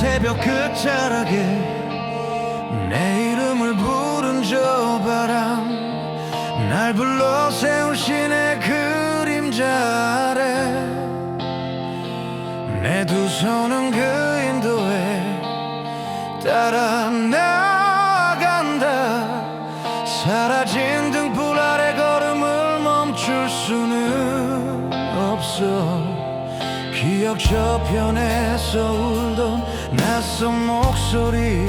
새벽 그 끝자락에 내 이름을 부른 저 바람 날 불러 세운 신의 그림자 아래 내 두 손은 그 따라 나간다. 사라진 등불 아래 걸음을 멈출 수는 없어. 기억 저편에서 울던 낯선 목소리